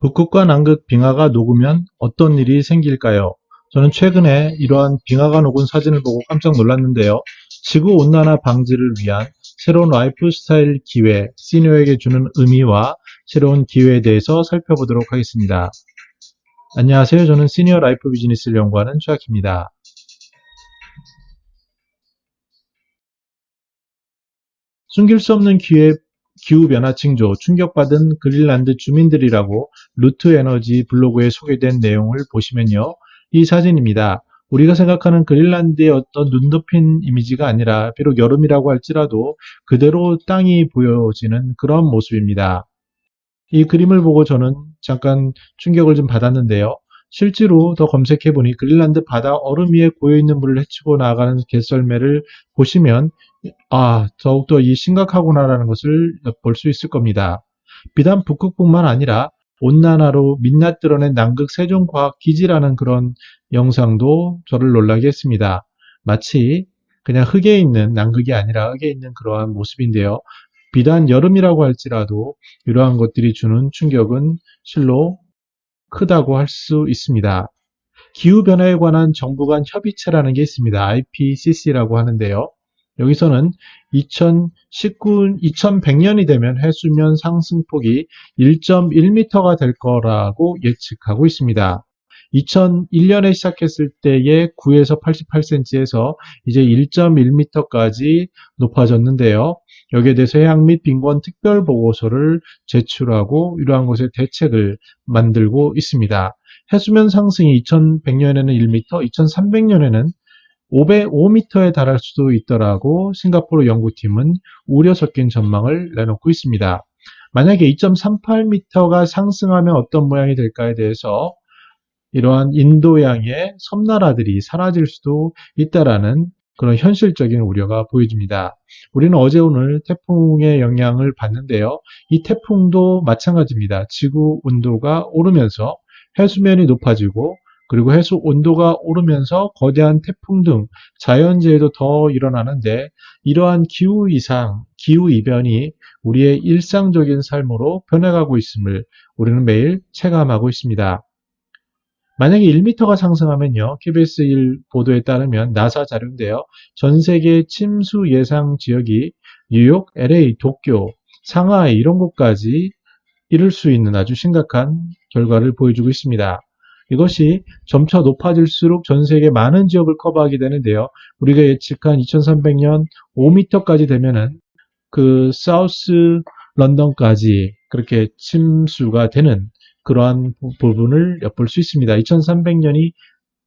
북극과 남극 빙하가 녹으면 어떤 일이 생길까요? 저는 최근에 이러한 빙하가 녹은 사진을 보고 깜짝 놀랐는데요. 지구 온난화 방지를 위한 새로운 라이프 스타일 기회, 시니어에게 주는 의미와 새로운 기회에 대해서 살펴보도록 하겠습니다. 안녕하세요. 저는 시니어 라이프 비즈니스를 연구하는 최학입니다. 숨길 수 없는 기회, 기후변화 징조, 충격받은 그린란드 주민들이라고 루트 에너지 블로그에 소개된 내용을 보시면요. 이 사진입니다. 우리가 생각하는 그린란드의 어떤 눈 덮인 이미지가 아니라 비록 여름이라고 할지라도 그대로 땅이 보여지는 그런 모습입니다. 이 그림을 보고 저는 잠깐 충격을 좀 받았는데요. 실제로 더 검색해 보니 그린란드 바다 얼음 위에 고여 있는 물을 헤치고 나아가는 개썰매를 보시면 아, 더욱더 이 심각하구나라는 것을 볼 수 있을 겁니다. 비단 북극뿐만 아니라 온난화로 민낯 드러낸 남극 세종과학 기지라는 그런 영상도 저를 놀라게 했습니다. 마치 그냥 흙에 있는 남극이 아니라 흙에 있는 그러한 모습인데요. 비단 여름이라고 할지라도 이러한 것들이 주는 충격은 실로 크다고 할 수 있습니다. 기후변화에 관한 정부 간 협의체라는 게 있습니다. IPCC라고 하는데요. 여기서는 2019, 2100년이 되면 해수면 상승폭이 1.1m가 될 거라고 예측하고 있습니다. 2001년에 시작했을 때의 9에서 88cm에서 이제 1.1m까지 높아졌는데요. 여기에 대해서 해양 및 빈권 특별 보고서를 제출하고 이러한 것에 대책을 만들고 있습니다. 해수면 상승이 2100년에는 1m, 2300년에는 505m에 달할 수도 있더라고 싱가포르 연구팀은 우려 섞인 전망을 내놓고 있습니다. 만약에 2.38m가 상승하면 어떤 모양이 될까에 대해서 이러한 인도양의 섬나라들이 사라질 수도 있다라는 그런 현실적인 우려가 보여집니다. 우리는 어제 오늘 태풍의 영향을 받는데요. 이 태풍도 마찬가지입니다. 지구 온도가 오르면서 해수면이 높아지고 그리고 해수 온도가 오르면서 거대한 태풍 등 자연재해도 더 일어나는데 이러한 기후 이상, 기후 이변이 우리의 일상적인 삶으로 변해가고 있음을 우리는 매일 체감하고 있습니다. 만약에 1m가 상승하면요. KBS 1 보도에 따르면 나사 자료인데요. 전 세계 침수 예상 지역이 뉴욕, LA, 도쿄, 상하이 이런 곳까지 이를 수 있는 아주 심각한 결과를 보여주고 있습니다. 이것이 점차 높아질수록 전 세계 많은 지역을 커버하게 되는데요. 우리가 예측한 2300년 5m까지 되면은 그 사우스 런던까지 그렇게 침수가 되는 그러한 부분을 엿볼 수 있습니다. 2300년이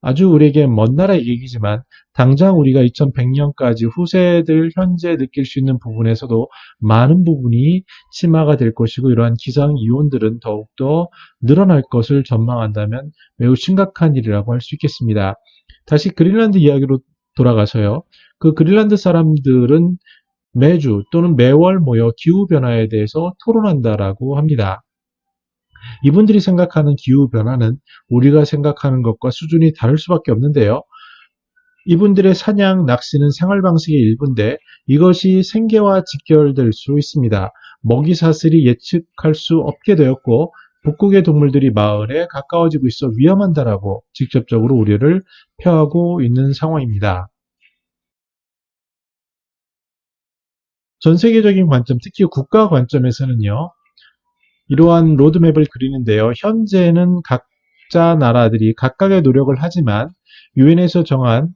아주 우리에게 먼 나라의 얘기지만 당장 우리가 2100년까지 후세들 현재 느낄 수 있는 부분에서도 많은 부분이 심화가 될 것이고 이러한 기상 이온들은 더욱더 늘어날 것을 전망한다면 매우 심각한 일이라고 할 수 있겠습니다. 다시 그린란드 이야기로 돌아가서요. 그 그린란드 사람들은 매주 또는 매월 모여 기후 변화에 대해서 토론한다라고 합니다. 이분들이 생각하는 기후 변화는 우리가 생각하는 것과 수준이 다를 수밖에 없는데요. 이분들의 사냥, 낚시는 생활 방식의 일부인데 이것이 생계와 직결될 수 있습니다. 먹이 사슬이 예측할 수 없게 되었고 북극의 동물들이 마을에 가까워지고 있어 위험한다라고 직접적으로 우려를 표하고 있는 상황입니다. 전 세계적인 관점, 특히 국가 관점에서는요, 이러한 로드맵을 그리는데요. 현재는 각자 나라들이 각각의 노력을 하지만 유엔에서 정한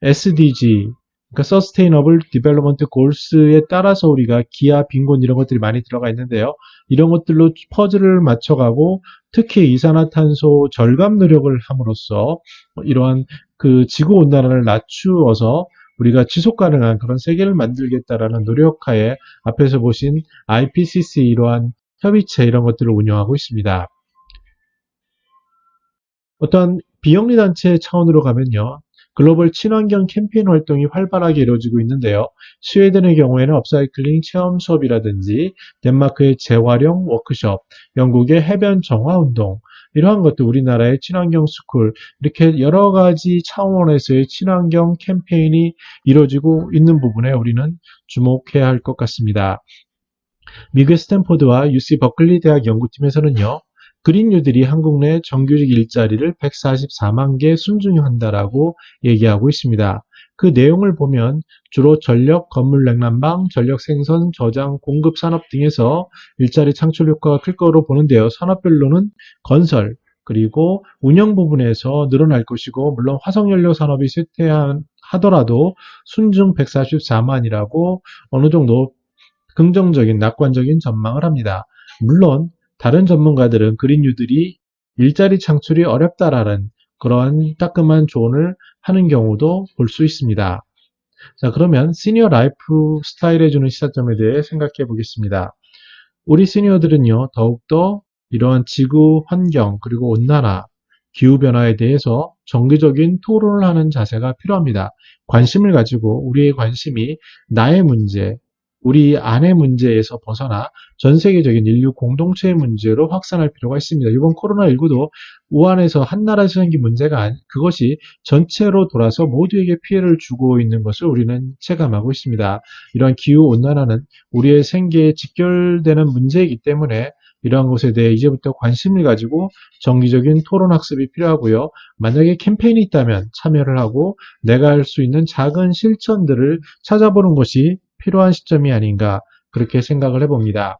SDG, 그러니까 Sustainable Development Goals에 따라서 우리가 기아, 빈곤 이런 것들이 많이 들어가 있는데요. 이런 것들로 퍼즐을 맞춰가고 특히 이산화탄소 절감 노력을 함으로써 이러한 그 지구 온난화를 낮추어서 우리가 지속 가능한 그런 세계를 만들겠다라는 노력하에 앞에서 보신 IPCC 이러한 협의체 이런 것들을 운영하고 있습니다. 어떤 비영리 단체 차원으로 가면요. 글로벌 친환경 캠페인 활동이 활발하게 이루어지고 있는데요. 스웨덴의 경우에는 업사이클링 체험 수업이라든지 덴마크의 재활용 워크숍, 영국의 해변 정화 운동, 이러한 것도 우리나라의 친환경 스쿨, 이렇게 여러 가지 차원에서의 친환경 캠페인이 이루어지고 있는 부분에 우리는 주목해야 할 것 같습니다. 미국의 스탠포드와 UC 버클리 대학 연구팀에서는요, 그린뉴들이 한국 내 정규직 일자리를 144만 개 순증한다라고 얘기하고 있습니다. 그 내용을 보면 주로 전력, 건물 냉난방, 전력 생선, 저장, 공급 산업 등에서 일자리 창출 효과가 클 거로 보는데요. 산업별로는 건설, 그리고 운영 부분에서 늘어날 것이고, 물론 화석연료 산업이 쇠퇴하더라도 순증 144만이라고 어느 정도 긍정적인, 낙관적인 전망을 합니다. 물론, 다른 전문가들은 그린뉴들이 일자리 창출이 어렵다라는 그러한 따끔한 조언을 하는 경우도 볼 수 있습니다. 자, 그러면 시니어 라이프 스타일에 주는 시사점에 대해 생각해 보겠습니다. 우리 시니어들은요, 더욱더 이러한 지구 환경, 그리고 온난화, 기후변화에 대해서 정기적인 토론을 하는 자세가 필요합니다. 관심을 가지고 우리의 관심이 나의 문제, 우리 안의 문제에서 벗어나 전 세계적인 인류 공동체의 문제로 확산할 필요가 있습니다. 이번 코로나19도 우한에서 한 나라에서 생긴 문제가 아니, 그것이 전체로 돌아서 모두에게 피해를 주고 있는 것을 우리는 체감하고 있습니다. 이러한 기후 온난화는 우리의 생계에 직결되는 문제이기 때문에 이러한 것에 대해 이제부터 관심을 가지고 정기적인 토론 학습이 필요하고요. 만약에 캠페인이 있다면 참여를 하고 내가 할 수 있는 작은 실천들을 찾아보는 것이 필요한 시점이 아닌가 그렇게 생각을 해봅니다.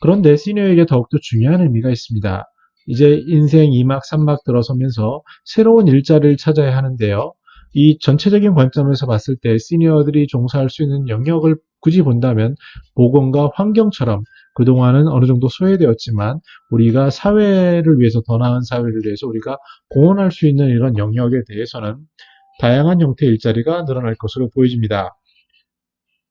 그런데 시니어에게 더욱더 중요한 의미가 있습니다. 이제 인생 2막, 3막 들어서면서 새로운 일자리를 찾아야 하는데요. 이 전체적인 관점에서 봤을 때 시니어들이 종사할 수 있는 영역을 굳이 본다면 보건과 환경처럼 그동안은 어느 정도 소외되었지만 우리가 사회를 위해서 더 나은 사회를 위해서 우리가 공헌할 수 있는 이런 영역에 대해서는 다양한 형태의 일자리가 늘어날 것으로 보여집니다.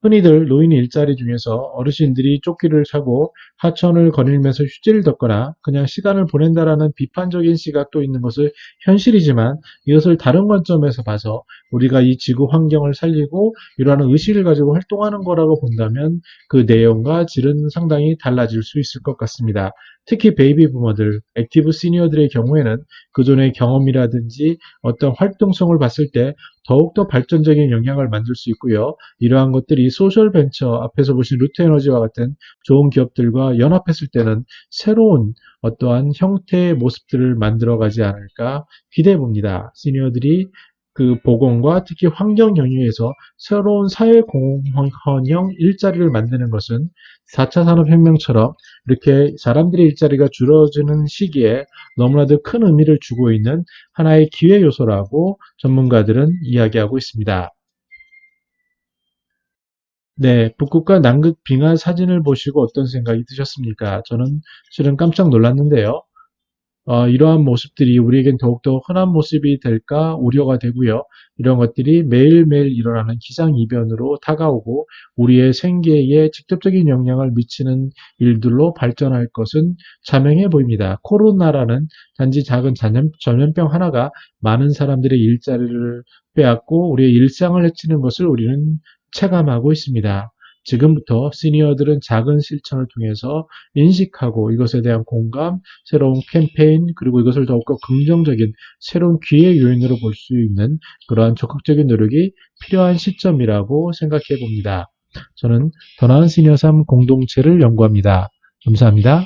흔히들 노인 일자리 중에서 어르신들이 조끼를 차고 하천을 거닐면서 휴지를 덮거나 그냥 시간을 보낸다라는 비판적인 시각도 있는 것은 현실이지만 이것을 다른 관점에서 봐서 우리가 이 지구 환경을 살리고 이러한 의식을 가지고 활동하는 거라고 본다면 그 내용과 질은 상당히 달라질 수 있을 것 같습니다. 특히 베이비 부머들, 액티브 시니어들의 경우에는 그전의 경험이라든지 어떤 활동성을 봤을 때 더욱더 발전적인 영향을 만들 수 있고요. 이러한 것들이 소셜 벤처 앞에서 보신 루트 에너지와 같은 좋은 기업들과 연합했을 때는 새로운 어떠한 형태의 모습들을 만들어 가지 않을까 기대해 봅니다. 시니어들이 그 보건과 특히 환경 영역에서 새로운 사회 공헌형 일자리를 만드는 것은 4차 산업혁명처럼 이렇게 사람들의 일자리가 줄어드는 시기에 너무나도 큰 의미를 주고 있는 하나의 기회 요소라고 전문가들은 이야기하고 있습니다. 네, 북극과 남극 빙하 사진을 보시고 어떤 생각이 드셨습니까? 저는 실은 깜짝 놀랐는데요. 어, 이러한 모습들이 우리에겐 더욱더 흔한 모습이 될까 우려가 되고요. 이런 것들이 매일매일 일어나는 기상이변으로 다가오고 우리의 생계에 직접적인 영향을 미치는 일들로 발전할 것은 자명해 보입니다. 코로나라는 단지 작은 전염, 전염병 하나가 많은 사람들의 일자리를 빼앗고 우리의 일상을 해치는 것을 우리는 체감하고 있습니다. 지금부터 시니어들은 작은 실천을 통해서 인식하고 이것에 대한 공감, 새로운 캠페인, 그리고 이것을 더욱더 긍정적인 새로운 기회 요인으로 볼 수 있는 그러한 적극적인 노력이 필요한 시점이라고 생각해 봅니다. 저는 더 나은 시니어 삶 공동체를 연구합니다. 감사합니다.